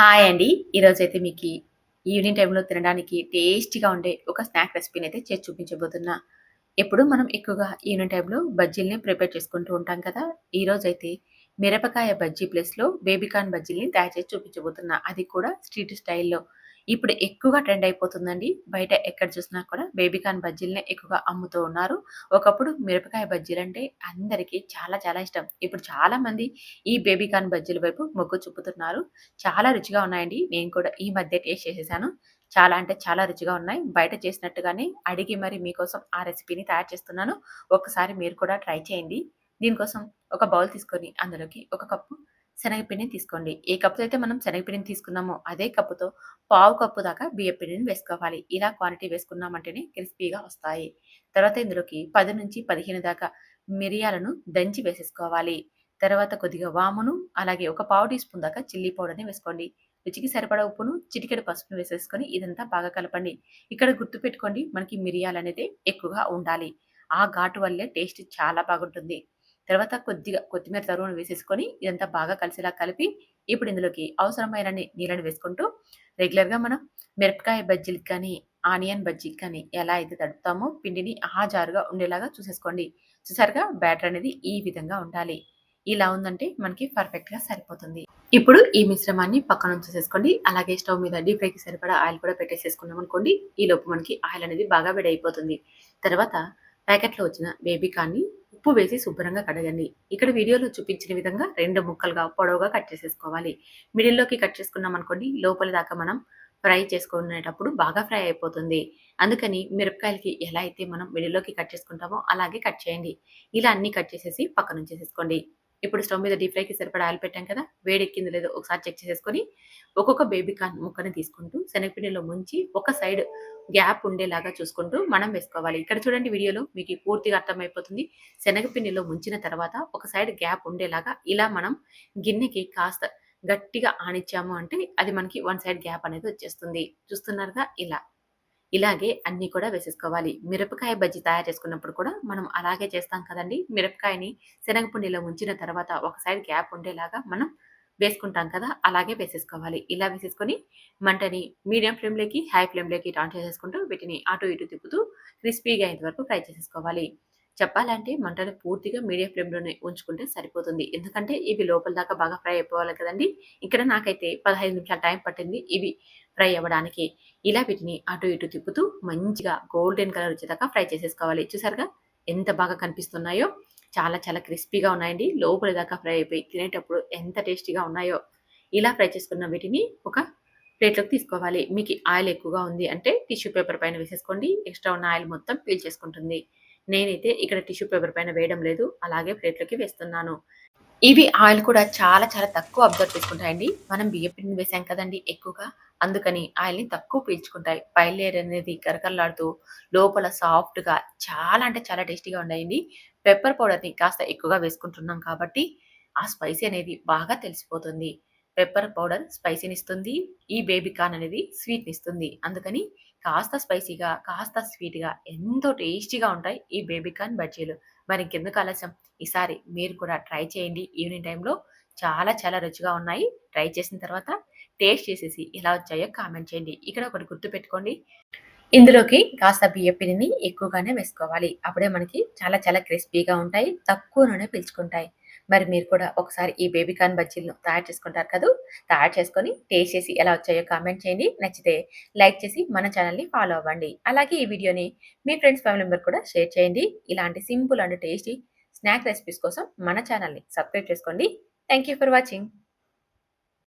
Hi అండి. ఈరోజు అయితే మీకు ఈవినింగ్ టైంలో తినడానికి టేస్టీగా ఉండే ఒక స్నాక్ రెసిపీనైతే చేసి చూపించబోతున్నా. ఎప్పుడు మనం ఎక్కువగా ఈవినింగ్ టైంలో బజ్జీలని ప్రిపేర్ చేసుకుంటూ ఉంటాం కదా! ఈరోజైతే మిరపకాయ బజ్జీ ప్లేస్‌లో బేబీ కార్న్ బజ్జీలని తయారు చేసి చూపించబోతున్నా. అది కూడా స్ట్రీట్ స్టైల్‌లో. ఇప్పుడు ఎక్కువగా ట్రెండ్ అయిపోతుందండి. బయట ఎక్కడ చూసినా కూడా బేబీ కార్న్ బజ్జీలనే ఎక్కువగా అమ్ముతూ ఉన్నారు. ఒకప్పుడు మిరపకాయ బజ్జీలు అంటే అందరికీ చాలా చాలా ఇష్టం. ఇప్పుడు చాలా మంది ఈ బేబీ కార్న్ బజ్జీల వైపు మొగ్గు చూపుతున్నారు. చాలా రుచిగా ఉన్నాయండి. నేను కూడా ఈ మధ్య టేస్ట్ చేసేసాను. చాలా అంటే చాలా రుచిగా ఉన్నాయి. బయట చేసినట్టుగానే అడిగి మరి మీకోసం ఆ రెసిపీని తయారు చేస్తున్నాను. ఒకసారి మీరు కూడా ట్రై చేయండి. దీనికోసం ఒక బౌల్ తీసుకొని అందులోకి ఒక కప్పు శనగపిండిని తీసుకోండి. ఏ కప్పుతో అయితే మనం శనగపిండిని తీసుకున్నామో అదే కప్పుతో పావు కప్పు దాకా బియ్యం పిండిని వేసుకోవాలి. ఇలా క్వాంటిటీ వేసుకున్నామంటేనే క్రిస్పీగా వస్తాయి. తర్వాత ఇందులోకి 10-15 దాకా మిరియాలను దంచి వేసేసుకోవాలి. తర్వాత కొద్దిగా వామును, అలాగే ఒక పావు టీ స్పూన్ దాకా చిల్లీ పౌడర్‌ని వేసుకోండి. రుచికి సరిపడా ఉప్పును, చిటికెడు పసుపును వేసేసుకొని ఇదంతా బాగా కలపండి. ఇక్కడ గుర్తుపెట్టుకోండి మనకి మిరియాలు అనేది ఎక్కువగా ఉండాలి. ఆ ఘాటు వల్లే టేస్ట్ చాలా బాగుంటుంది. తర్వాత కొద్దిగా కొత్తిమీర తరువును వేసేసుకొని ఇదంతా బాగా కలిసేలా కలిపి ఇప్పుడు ఇందులోకి అవసరమైన నీళ్ళని వేసుకుంటూ రెగ్యులర్‌గా మనం మిరపకాయ బజ్జీలకి కానీ, ఆనియన్ బజ్జీకి కానీ ఎలా అయితే తడుపుతామో పిండిని ఆ జారుగా ఉండేలాగా చూసేసుకోండి. చూసారుగా బ్యాటర్ అనేది ఈ విధంగా ఉండాలి. ఇలా ఉందంటే మనకి పర్ఫెక్ట్‌గా సరిపోతుంది. ఇప్పుడు ఈ మిశ్రమాన్ని పక్కన ఉంచేసేసుకోండి. అలాగే స్టవ్ మీద డీప్ ఫ్రైకి సరిపడా ఆయిల్ కూడా పెట్టేసుకున్నాం అనుకోండి ఈ లోపు మనకి ఆయిల్ అనేది బాగా వేడైపోతుంది. తర్వాత ప్యాకెట్‌లో వచ్చిన బేబీ కార్న్‌ని ఉప్పు వేసి శుభ్రంగా కడగండి. ఇక్కడ వీడియోలో చూపించిన విధంగా రెండు ముక్కలుగా పొడవుగా కట్ చేసేసుకోవాలి. మిడిల్‌లోకి కట్ చేసుకున్నామనుకోండి లోపలి దాకా మనం ఫ్రై చేసుకునేటప్పుడు బాగా ఫ్రై అయిపోతుంది. అందుకని మిరపకాయలకి ఎలా అయితే మనం మిడిల్‌లోకి కట్ చేసుకుంటామో అలాగే కట్ చేయండి. ఇలా అన్నీ కట్ చేసేసి పక్కనుంచేసేసుకోండి. ఇప్పుడు స్టవ్ మీద డీప్ ఫ్రైకి సరిపడా ఆయిల్ పెట్టాం కదా! వేడెక్కింది లేదో ఒకసారి చెక్ చేసేసుకొని ఒక్కొక్క బేబీ కార్న్ ముక్కని తీసుకుంటూ శనగపిండిలో ముంచి ఒక సైడ్ గ్యాప్ ఉండేలాగా చూసుకుంటూ మనం వేసుకోవాలి. ఇక్కడ చూడండి వీడియోలో మీకు పూర్తిగా అర్థమైపోతుంది. శనగపిండిలో ముంచిన తర్వాత ఒక సైడ్ గ్యాప్ ఉండేలాగా ఇలా మనం గిన్నెకి కాస్త గట్టిగా ఆనిచ్చాము అంటే అది మనకి వన్ సైడ్ గ్యాప్ అనేది వచ్చేస్తుంది. చూస్తున్నారుగా ఇలా. ఇలాగే అన్నీ కూడా వేసేసుకోవాలి. మిరపకాయ బజ్జీ తయారు చేసుకున్నప్పుడు కూడా మనం అలాగే చేస్తాం కదండీ! మిరపకాయని శనగపిండిలో ఉంచిన తర్వాత ఒక సైడ్ గ్యాప్ ఉండేలాగా మనం వేసుకుంటాం కదా! అలాగే వేసేసుకోవాలి. ఇలా వేసేసుకొని మంటని మీడియం ఫ్లేమ్‌లోకి, హై ఫ్లేమ్‌లోకి ఆన్ చేసేసుకుంటూ వీటిని అటు ఇటు తిప్పుతూ క్రిస్పీగా అయ్యేంత వరకు ఫ్రై చేసేసుకోవాలి. చెప్పాలంటే మంటను పూర్తిగా మీడియం ఫ్లేమ్‌లోనే ఉంచుకుంటే సరిపోతుంది. ఎందుకంటే ఇవి లోపల దాకా బాగా ఫ్రై అయిపోవాలి కదండీ! ఇక్కడ నాకైతే 15 నిమిషాలు టైం పట్టింది ఇవి ఫ్రై అవ్వడానికి. ఇలా వీటిని అటు ఇటు తిప్పుతూ మంచిగా గోల్డెన్ కలర్ వచ్చేదాకా ఫ్రై చేసేసుకోవాలి. చూసారుగా ఎంత బాగా కనిపిస్తున్నాయో! చాలా చాలా క్రిస్పీగా ఉన్నాయండి. లోపల దాకా ఫ్రై అయిపోయి తినేటప్పుడు ఎంత టేస్టీగా ఉన్నాయో! ఇలా ఫ్రై చేసుకున్న వీటిని ఒక ప్లేట్‌లోకి తీసుకోవాలి. మీకు ఆయిల్ ఎక్కువగా ఉంది అంటే టిష్యూ పేపర్ పైన వేసేసుకోండి. ఎక్స్‌ట్రా ఉన్న ఆయిల్ మొత్తం పీల్చేసుకుంటుంది. నేనైతే ఇక్కడ టిష్యూ పేపర్ పైన వేయడం లేదు. అలాగే ప్లేట్‌లోకి వేస్తున్నాను. ఇవి ఆయిల్ కూడా చాలా చాలా తక్కువ అబ్జర్వ్ చేసుకుంటాయండి. మనం బియ్య పిండిని వేసాం కదండి ఎక్కువగా. అందుకని ఆయిల్‌ని తక్కువ పీల్చుకుంటాయి. పై లేయర్ అనేది కరకరలాడుతూ లోపల సాఫ్ట్‌గా చాలా అంటే చాలా టేస్టీగా ఉన్నాయండి. పెప్పర్ పౌడర్‌ని కాస్త ఎక్కువగా వేసుకుంటున్నాం కాబట్టి ఆ స్పైసీ అనేది బాగా తెలిసిపోతుంది. పెప్పర్ పౌడర్ స్పైసీనిస్తుంది. ఈ బేబీ కార్న్ అనేది స్వీట్‌నిస్తుంది. అందుకని కాస్త స్పైసీగా, కాస్త స్వీట్‌గా ఎంతో టేస్టీగా ఉంటాయి ఈ బేబీ కార్న్ బజ్జీలు. మరి ఇంకెందుకు ఆలస్యం ఈసారి మీరు కూడా ట్రై చేయండి ఈవినింగ్ టైంలో చాలా చాలా రుచిగా ఉన్నాయి. ట్రై చేసిన తర్వాత టేస్ట్ చేసేసి ఎలా వచ్చాయో కామెంట్ చేయండి. ఇక్కడ ఒకటి గుర్తుపెట్టుకోండి. ఇందులోకి కాస్త బియ్య పిండిని ఎక్కువగానే వేసుకోవాలి. అప్పుడే మనకి చాలా చాలా క్రిస్పీగా ఉంటాయి. తక్కువ నూనె పీల్చుకుంటాయి. మరి మీరు కూడా ఒకసారి ఈ బేబీ కార్న్ బజ్జీలను తయారు చేసుకుంటారు కదా తయారు చేసుకొని టేస్ట్ చేసి ఎలా వచ్చాయో కామెంట్ చేయండి. నచ్చితే లైక్ చేసి మన ఛానల్ని ఫాలో అవ్వండి. అలాగే ఈ వీడియోని మీ ఫ్రెండ్స్, ఫ్యామిలీ మెంబర్ కూడా షేర్ చేయండి. ఇలాంటి simple and tasty snack recipes కోసం మన ఛానల్ని సబ్స్క్రైబ్ చేసుకోండి. Thank you for watching.